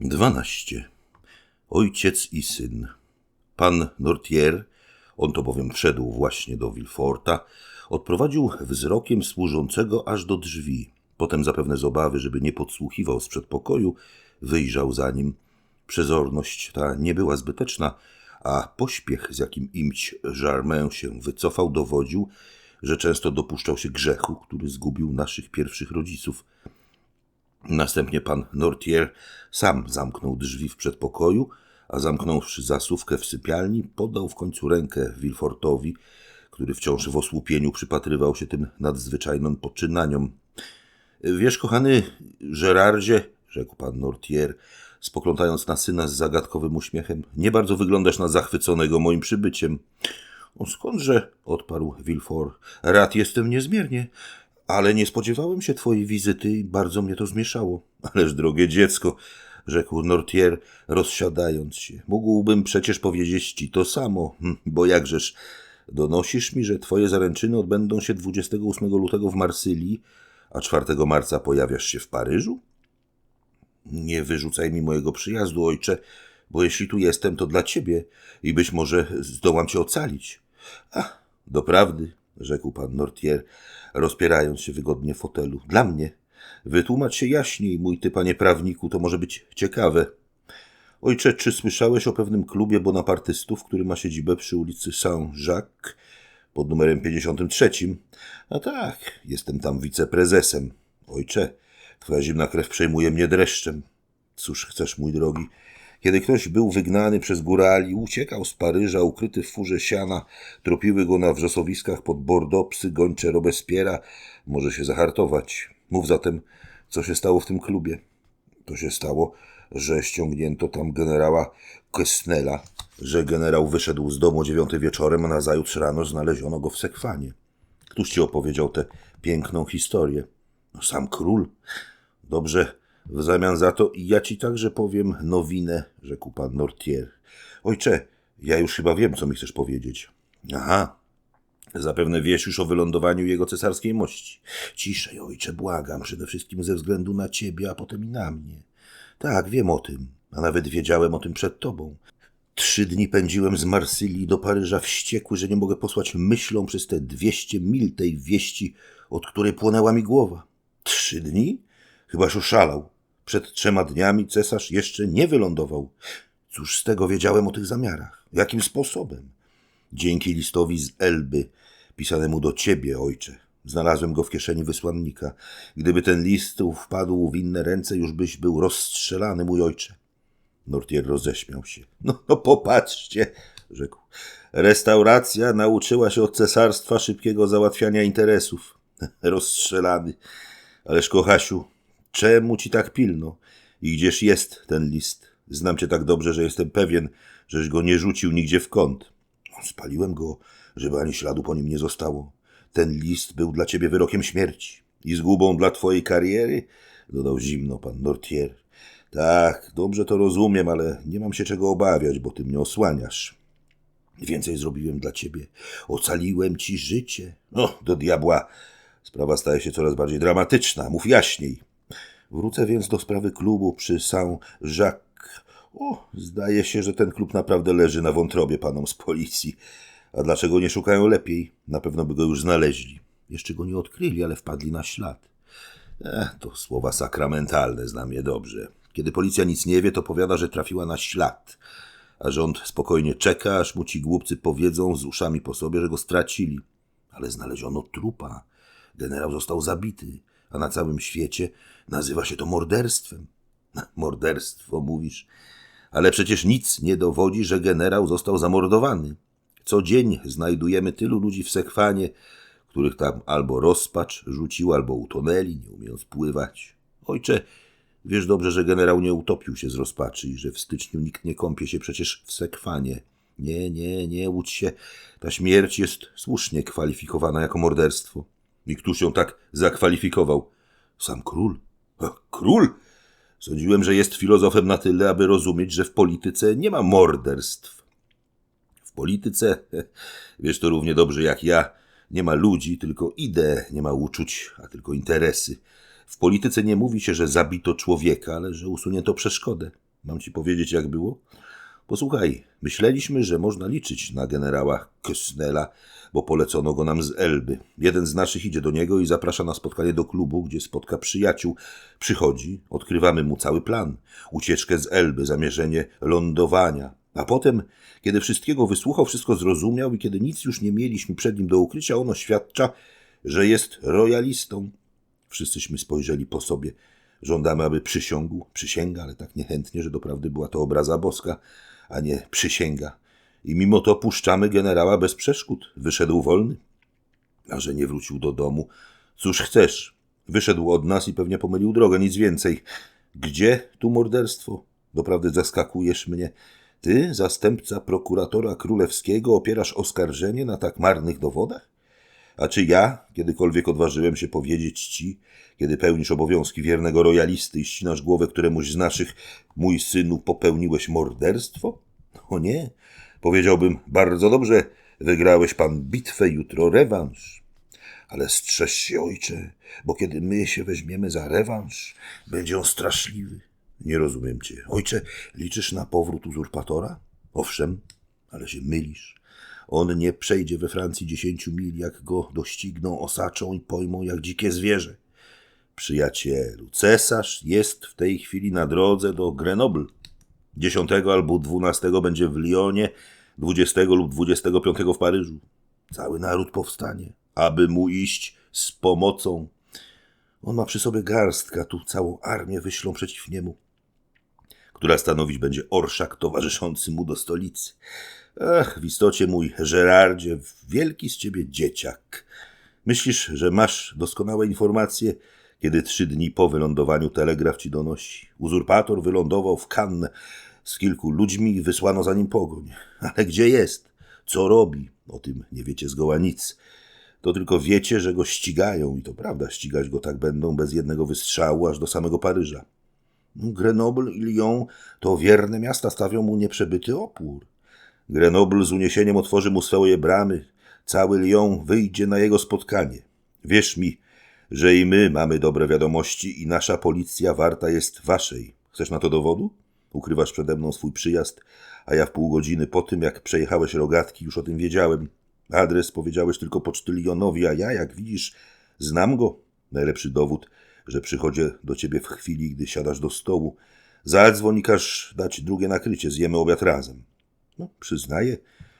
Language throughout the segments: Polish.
12. Ojciec i syn. Pan Nortier, on to bowiem wszedł właśnie do Wilforta, odprowadził wzrokiem służącego aż do drzwi. Potem zapewne z obawy, żeby nie podsłuchiwał z przedpokoju, wyjrzał za nim. Przezorność ta nie była zbyteczna, a pośpiech, z jakim imć Jarmin się wycofał, dowodził, że często dopuszczał się grzechu, który zgubił naszych pierwszych rodziców. Następnie pan Nortier sam zamknął drzwi w przedpokoju, a zamknąwszy zasówkę w sypialni, podał w końcu rękę Wilfortowi, który wciąż w osłupieniu przypatrywał się tym nadzwyczajnym poczynaniom. Wiesz, kochany Gerardzie, rzekł pan Nortier, spoglądając na syna z zagadkowym uśmiechem, nie bardzo wyglądasz na zachwyconego moim przybyciem. O skądże, odparł Wilfort, rad jestem niezmiernie, ale nie spodziewałem się twojej wizyty i bardzo mnie to zmieszało. Ależ drogie dziecko, rzekł Nortier, rozsiadając się. Mógłbym przecież powiedzieć ci to samo, hm, bo jakżeż donosisz mi, że twoje zaręczyny odbędą się 28 lutego w Marsylii, a 4 marca pojawiasz się w Paryżu? Nie wyrzucaj mi mojego przyjazdu, ojcze, bo jeśli tu jestem, to dla ciebie i być może zdołam cię ocalić. Ach, doprawdy, rzekł pan Nortier, rozpierając się wygodnie w fotelu. Dla mnie. Wytłumacz się jaśniej, mój ty, panie prawniku, to może być ciekawe. Ojcze, czy słyszałeś o pewnym klubie bonapartystów, który ma siedzibę przy ulicy Saint-Jacques pod numerem 53? A tak, jestem tam wiceprezesem. Ojcze, twoja zimna krew przejmuje mnie dreszczem. Cóż chcesz, mój drogi? Kiedy ktoś był wygnany przez górali, uciekał z Paryża, ukryty w furze siana, tropiły go na wrzosowiskach pod Bordeaux psy gończe Robespiera, może się zahartować. Mów zatem, co się stało w tym klubie. To się stało, że ściągnięto tam generała Kessnela, że generał wyszedł z domu o dziewiątej wieczorem, a nazajutrz rano znaleziono go w sekwanie. Któż ci opowiedział tę piękną historię? No, sam król. Dobrze, w zamian za to ja ci także powiem nowinę, rzekł pan Nortier. Ojcze, ja już chyba wiem, co mi chcesz powiedzieć. Aha, Zapewne wiesz już o wylądowaniu jego cesarskiej mości. Ciszej, ojcze, błagam, przede wszystkim ze względu na ciebie, a potem i na mnie. Tak, wiem o tym, a nawet wiedziałem o tym przed tobą. Trzy dni pędziłem z Marsylii do Paryża wściekły, że nie mogę posłać myślą przez te dwieście mil tej wieści, od której płonęła mi głowa. Trzy dni? Chybaż oszalał. Przed trzema dniami cesarz jeszcze nie wylądował. Cóż z tego wiedziałem o tych zamiarach? Jakim sposobem? Dzięki listowi z Elby, pisanemu do ciebie, ojcze. Znalazłem go w kieszeni wysłannika. Gdyby ten list wpadł w inne ręce, już byś był rozstrzelany, mój ojcze. Nortier roześmiał się. No, no popatrzcie, rzekł. Restauracja nauczyła się od cesarstwa szybkiego załatwiania interesów. Rozstrzelany. Ależ kochasiu, czemu ci tak pilno? I gdzież jest ten list? Znam cię tak dobrze, że jestem pewien, żeś go nie rzucił nigdzie w kąt. Spaliłem go, żeby ani śladu po nim nie zostało. Ten list był dla ciebie wyrokiem śmierci i zgubą dla twojej kariery, dodał zimno pan Nortier. Tak, dobrze to rozumiem, ale nie mam się czego obawiać, bo ty mnie osłaniasz. Więcej zrobiłem dla ciebie. Ocaliłem ci życie. No, do diabła. Sprawa staje się coraz bardziej dramatyczna. Mów jaśniej. Wrócę więc do sprawy klubu przy Saint-Jacques. O, zdaje się, że ten klub naprawdę leży na wątrobie panom z policji. A dlaczego nie szukają lepiej? Na pewno by go już znaleźli. Jeszcze go nie odkryli, ale wpadli na ślad. Ech, to słowa sakramentalne, znam je dobrze. Kiedy policja nic nie wie, to powiada, że trafiła na ślad. A rząd spokojnie czeka, aż mu ci głupcy powiedzą z uszami po sobie, że go stracili. Ale znaleziono trupa. Generał został zabity, a na całym świecie nazywa się to morderstwem. Morderstwo, mówisz? Ale przecież nic nie dowodzi, że generał został zamordowany. Co dzień znajdujemy tylu ludzi w sekwanie, których tam albo rozpacz rzucił, albo utonęli, nie umiejąc pływać. Ojcze, wiesz dobrze, że generał nie utopił się z rozpaczy i że w styczniu nikt nie kąpie się przecież w sekwanie. Nie, nie, nie łudź się. Ta śmierć jest słusznie kwalifikowana jako morderstwo. I któż ją tak zakwalifikował? Sam król. Król? Sądziłem, że jest filozofem na tyle, aby rozumieć, że w polityce nie ma morderstw. W polityce, wiesz to równie dobrze jak ja, nie ma ludzi, tylko idee, nie ma uczuć, a tylko interesy. W polityce nie mówi się, że zabito człowieka, ale że usunięto przeszkodę. Mam ci powiedzieć, jak było? Posłuchaj, myśleliśmy, że można liczyć na generała Kösnela, bo polecono go nam z Elby. Jeden z naszych idzie do niego i zaprasza na spotkanie do klubu, gdzie spotka przyjaciół. Przychodzi, odkrywamy mu cały plan. Ucieczkę z Elby, zamierzenie lądowania. A potem, kiedy wszystkiego wysłuchał, wszystko zrozumiał i kiedy nic już nie mieliśmy przed nim do ukrycia, on oświadcza, że jest royalistą. Wszyscyśmy spojrzeli po sobie. Żądamy, aby przysiągł, przysięga, ale tak niechętnie, że doprawdy była to obraza boska, a nie przysięga. I mimo to puszczamy generała bez przeszkód. Wyszedł wolny. A że nie wrócił do domu, cóż chcesz? Wyszedł od nas i pewnie pomylił drogę, nic więcej. Gdzie tu morderstwo? Doprawdy zaskakujesz mnie. Ty, zastępca prokuratora królewskiego, opierasz oskarżenie na tak marnych dowodach? A czy ja kiedykolwiek odważyłem się powiedzieć ci, kiedy pełnisz obowiązki wiernego rojalisty i ścinasz głowę któremuś z naszych, mój synu, popełniłeś morderstwo? O nie, powiedziałbym, bardzo dobrze, wygrałeś pan bitwę, jutro rewanż. Ale strzeż się, ojcze, bo kiedy my się weźmiemy za rewanż, będzie on straszliwy. Nie rozumiem cię. Ojcze, liczysz na powrót uzurpatora? Owszem, ale się mylisz. On nie przejdzie we Francji dziesięciu mil, jak go dościgną, osaczą i pojmą jak dzikie zwierzę. Przyjacielu, cesarz jest w tej chwili na drodze do Grenoble. Dziesiątego albo dwunastego będzie w Lyonie, dwudziestego lub dwudziestego piątego w Paryżu. Cały naród powstanie, aby mu iść z pomocą. On ma przy sobie garstka, tu całą armię wyślą przeciw niemu, która stanowić będzie orszak towarzyszący mu do stolicy. Ach, w istocie mój Żerardzie, wielki z ciebie dzieciak. Myślisz, że masz doskonałe informacje, kiedy trzy dni po wylądowaniu telegraf ci donosi. Uzurpator wylądował w Cannes z kilku ludźmi i wysłano za nim pogoń. Ale gdzie jest? Co robi? O tym nie wiecie zgoła nic. To tylko wiecie, że go ścigają i to prawda, ścigać go tak będą bez jednego wystrzału aż do samego Paryża. Grenoble i Lyon to wierne miasta stawią mu nieprzebyty opór. Grenoble z uniesieniem otworzy mu swoje bramy. Cały Lyon wyjdzie na jego spotkanie. Wierz mi, że i my mamy dobre wiadomości i nasza policja warta jest waszej. Chcesz na to dowodu? Ukrywasz przede mną swój przyjazd, a ja w pół godziny po tym, jak przejechałeś rogatki, już o tym wiedziałem. Adres powiedziałeś tylko pocztylionowi, a ja, jak widzisz, znam go. Najlepszy dowód, że przychodzę do ciebie w chwili, gdy siadasz do stołu. Zadzwoń i każ dać drugie nakrycie, zjemy obiad razem. No, przyznaję,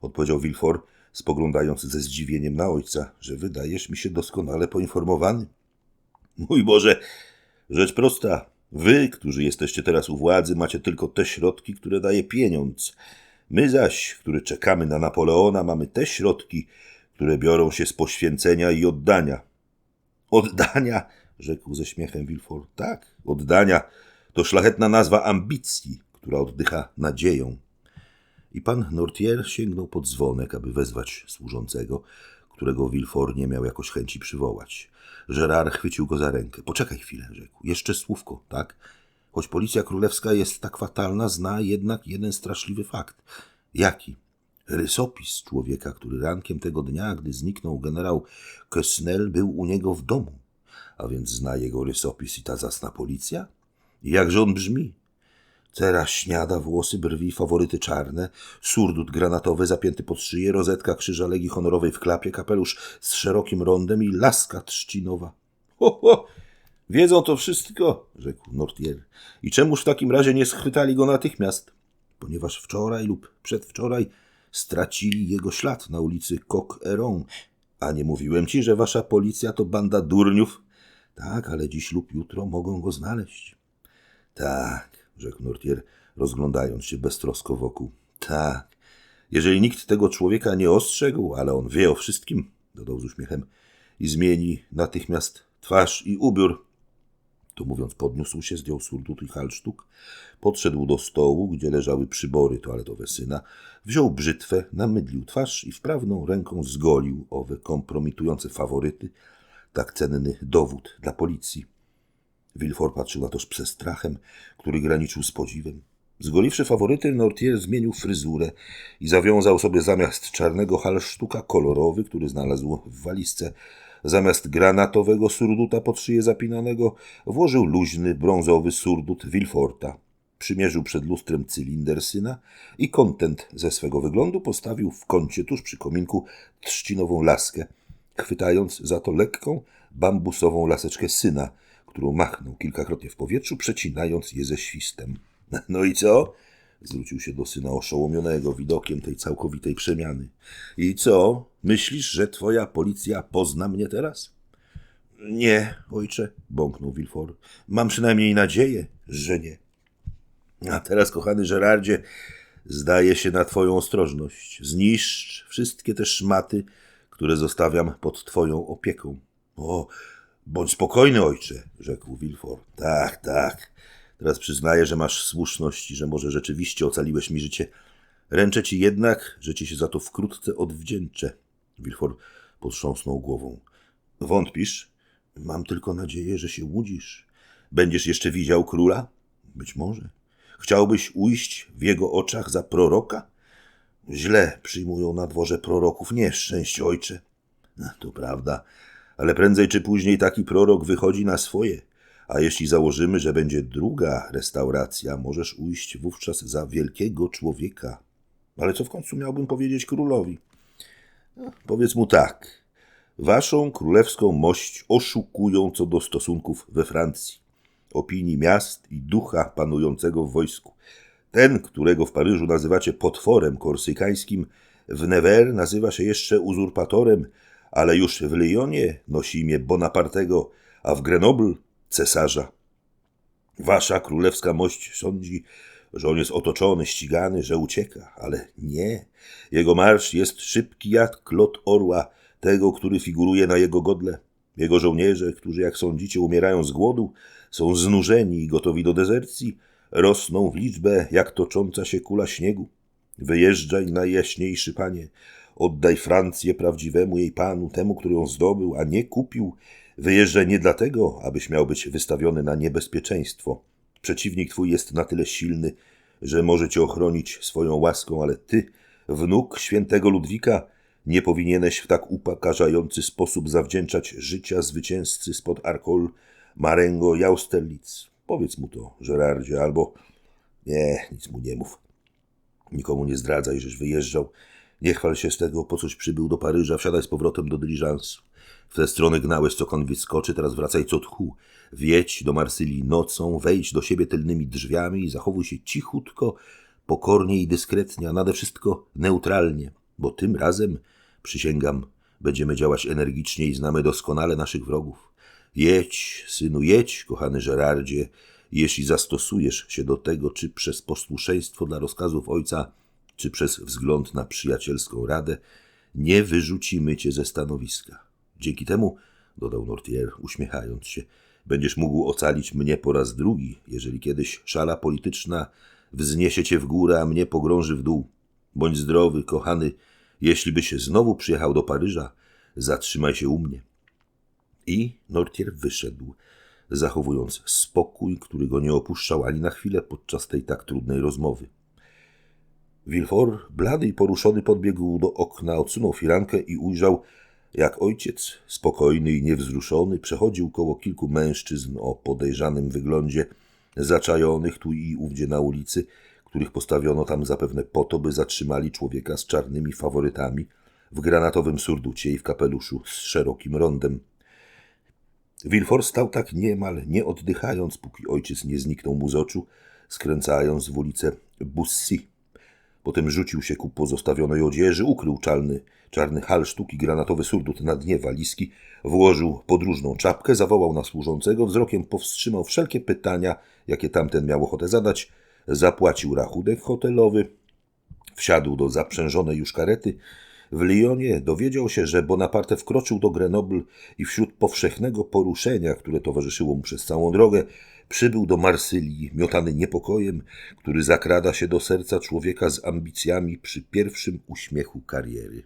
odpowiedział Wilfor, spoglądając ze zdziwieniem na ojca, że wydajesz mi się doskonale poinformowany. Mój Boże, rzecz prosta. Wy, którzy jesteście teraz u władzy, macie tylko te środki, które daje pieniądz. My zaś, którzy czekamy na Napoleona, mamy te środki, które biorą się z poświęcenia i oddania. Oddania, rzekł ze śmiechem Wilfor. Tak, oddania to szlachetna nazwa ambicji, która oddycha nadzieją. I pan Nortier sięgnął pod dzwonek, aby wezwać służącego, którego Wilfor nie miał jakoś chęci przywołać. Gerard chwycił go za rękę. Poczekaj chwilę, rzekł. Jeszcze słówko, tak? Choć policja królewska jest tak fatalna, zna jednak jeden straszliwy fakt. Jaki? Rysopis człowieka, który rankiem tego dnia, gdy zniknął generał Kösnel, był u niego w domu. A więc zna jego rysopis i ta zasna policja? I jakże on brzmi? Cera śniada, włosy, brwi, faworyty czarne, surdut granatowy zapięty pod szyję, rozetka krzyża Legii Honorowej w klapie, kapelusz z szerokim rondem i laska trzcinowa. Ho, ho! Wiedzą to wszystko, rzekł Nortier. I czemuż w takim razie nie schwytali go natychmiast? Ponieważ wczoraj lub przedwczoraj stracili jego ślad na ulicy Coq-Heron. A nie mówiłem ci, że wasza policja to banda durniów? Tak, ale dziś lub jutro mogą go znaleźć. Tak, rzekł Nortier, rozglądając się beztrosko wokół. Tak. Jeżeli nikt tego człowieka nie ostrzegł, ale on wie o wszystkim, dodał z uśmiechem, i zmieni natychmiast twarz i ubiór, to mówiąc podniósł się, zdjął surdut i halsztuk, podszedł do stołu, gdzie leżały przybory toaletowe syna, wziął brzytwę, namydlił twarz i wprawną ręką zgolił owe kompromitujące faworyty, tak cenny dowód dla policji. Wilfor patrzył na to z przestrachem, który graniczył z podziwem. Zgoliwszy faworyty, Nortier zmienił fryzurę i zawiązał sobie zamiast czarnego halsztuka kolorowy, który znalazł w walizce, zamiast granatowego surduta pod szyję zapinanego, włożył luźny, brązowy surdut Wilforta. przymierzył przed lustrem cylinder syna i kontent ze swego wyglądu postawił w kącie tuż przy kominku trzcinową laskę, chwytając za to lekką, bambusową laseczkę syna, którą machnął kilkakrotnie w powietrzu, przecinając je ze świstem. No i co? Zwrócił się do syna oszołomionego widokiem tej całkowitej przemiany. I co? Myślisz, że twoja policja pozna mnie teraz? Nie, ojcze, bąknął Wilford. Mam przynajmniej nadzieję, że nie. A teraz, kochany Gerardzie, zdaje się na twoją ostrożność. Zniszcz wszystkie te szmaty, które zostawiam pod twoją opieką. O, bądź spokojny, ojcze, rzekł Wilford. Tak, tak. Teraz przyznaję, że masz słuszność i że może rzeczywiście ocaliłeś mi życie. Ręczę ci jednak, że ci się za to wkrótce odwdzięczę. Wilford potrząsnął głową. Wątpisz? Mam tylko nadzieję, że się łudzisz. Będziesz jeszcze widział króla? Być może. Chciałbyś ujść w jego oczach za proroka? Źle przyjmują na dworze proroków nieszczęść, ojcze. To prawda, ale prędzej czy później taki prorok wychodzi na swoje. A jeśli założymy, że będzie druga restauracja, możesz ujść wówczas za wielkiego człowieka. Ale co w końcu miałbym powiedzieć królowi? No, powiedz mu tak. Waszą królewską mość oszukują co do stosunków we Francji, opinii miast i ducha panującego w wojsku. Ten, którego w Paryżu nazywacie potworem korsykańskim, w Nevers nazywa się jeszcze uzurpatorem, ale już w Lyonie nosi imię Bonapartego, a w Grenoble cesarza. Wasza królewska mość sądzi, że on jest otoczony, ścigany, że ucieka, ale nie. Jego marsz jest szybki jak klot orła, tego, który figuruje na jego godle. Jego żołnierze, którzy, jak sądzicie, umierają z głodu, są znużeni i gotowi do dezercji, rosną w liczbę jak tocząca się kula śniegu. Wyjeżdżaj, najjaśniejszy panie, oddaj Francję prawdziwemu jej panu, temu, który ją zdobył, a nie kupił. Wyjeżdżaj nie dlatego, abyś miał być wystawiony na niebezpieczeństwo. Przeciwnik twój jest na tyle silny, że może cię ochronić swoją łaską, ale ty, wnuk świętego Ludwika, nie powinieneś w tak upokarzający sposób zawdzięczać życia zwycięzcy spod Arkol, Marengo i Austerlitz. Powiedz mu to, Gerardzie, albo... Nie, nic mu nie mów. Nikomu nie zdradzaj, żeś wyjeżdżał. Nie chwal się z tego, po coś przybył do Paryża, wsiadaj z powrotem do dyliżansu. W tę stronę gnałeś, co konwit skoczy, teraz wracaj co tchu. Wiedź do Marsylii nocą, wejdź do siebie tylnymi drzwiami i zachowuj się cichutko, pokornie i dyskretnie, a nade wszystko neutralnie, bo tym razem, przysięgam, będziemy działać energicznie i znamy doskonale naszych wrogów. Jedź, synu, jedź, kochany Żerardzie, jeśli zastosujesz się do tego, czy przez posłuszeństwo dla rozkazów ojca, czy przez wzgląd na przyjacielską radę, nie wyrzucimy cię ze stanowiska. Dzięki temu, dodał Nortier, uśmiechając się, będziesz mógł ocalić mnie po raz drugi, jeżeli kiedyś szala polityczna wzniesie cię w górę, a mnie pogrąży w dół. Bądź zdrowy, kochany, jeśli byś znowu przyjechał do Paryża, zatrzymaj się u mnie. I Nortier wyszedł, zachowując spokój, który go nie opuszczał ani na chwilę podczas tej tak trudnej rozmowy. Wilfort, blady i poruszony, podbiegł do okna, odsunął firankę i ujrzał, jak ojciec, spokojny i niewzruszony, przechodził koło kilku mężczyzn o podejrzanym wyglądzie, zaczajonych tu i ówdzie na ulicy, których postawiono tam zapewne po to, by zatrzymali człowieka z czarnymi faworytami, w granatowym surducie i w kapeluszu z szerokim rondem. Wilfort stał tak niemal, nie oddychając, póki ojciec nie zniknął mu z oczu, skręcając w ulicę Bussy. Potem rzucił się ku pozostawionej odzieży, ukrył czarny, czarny halsztuk i granatowy surdut na dnie walizki, włożył podróżną czapkę, zawołał na służącego, wzrokiem powstrzymał wszelkie pytania, jakie tamten miał ochotę zadać, zapłacił rachunek hotelowy, wsiadł do zaprzężonej już karety, w Lyonie dowiedział się, że Bonaparte wkroczył do Grenoble i wśród powszechnego poruszenia, które towarzyszyło mu przez całą drogę, przybył do Marsylii, miotany niepokojem, który zakrada się do serca człowieka z ambicjami przy pierwszym uśmiechu kariery.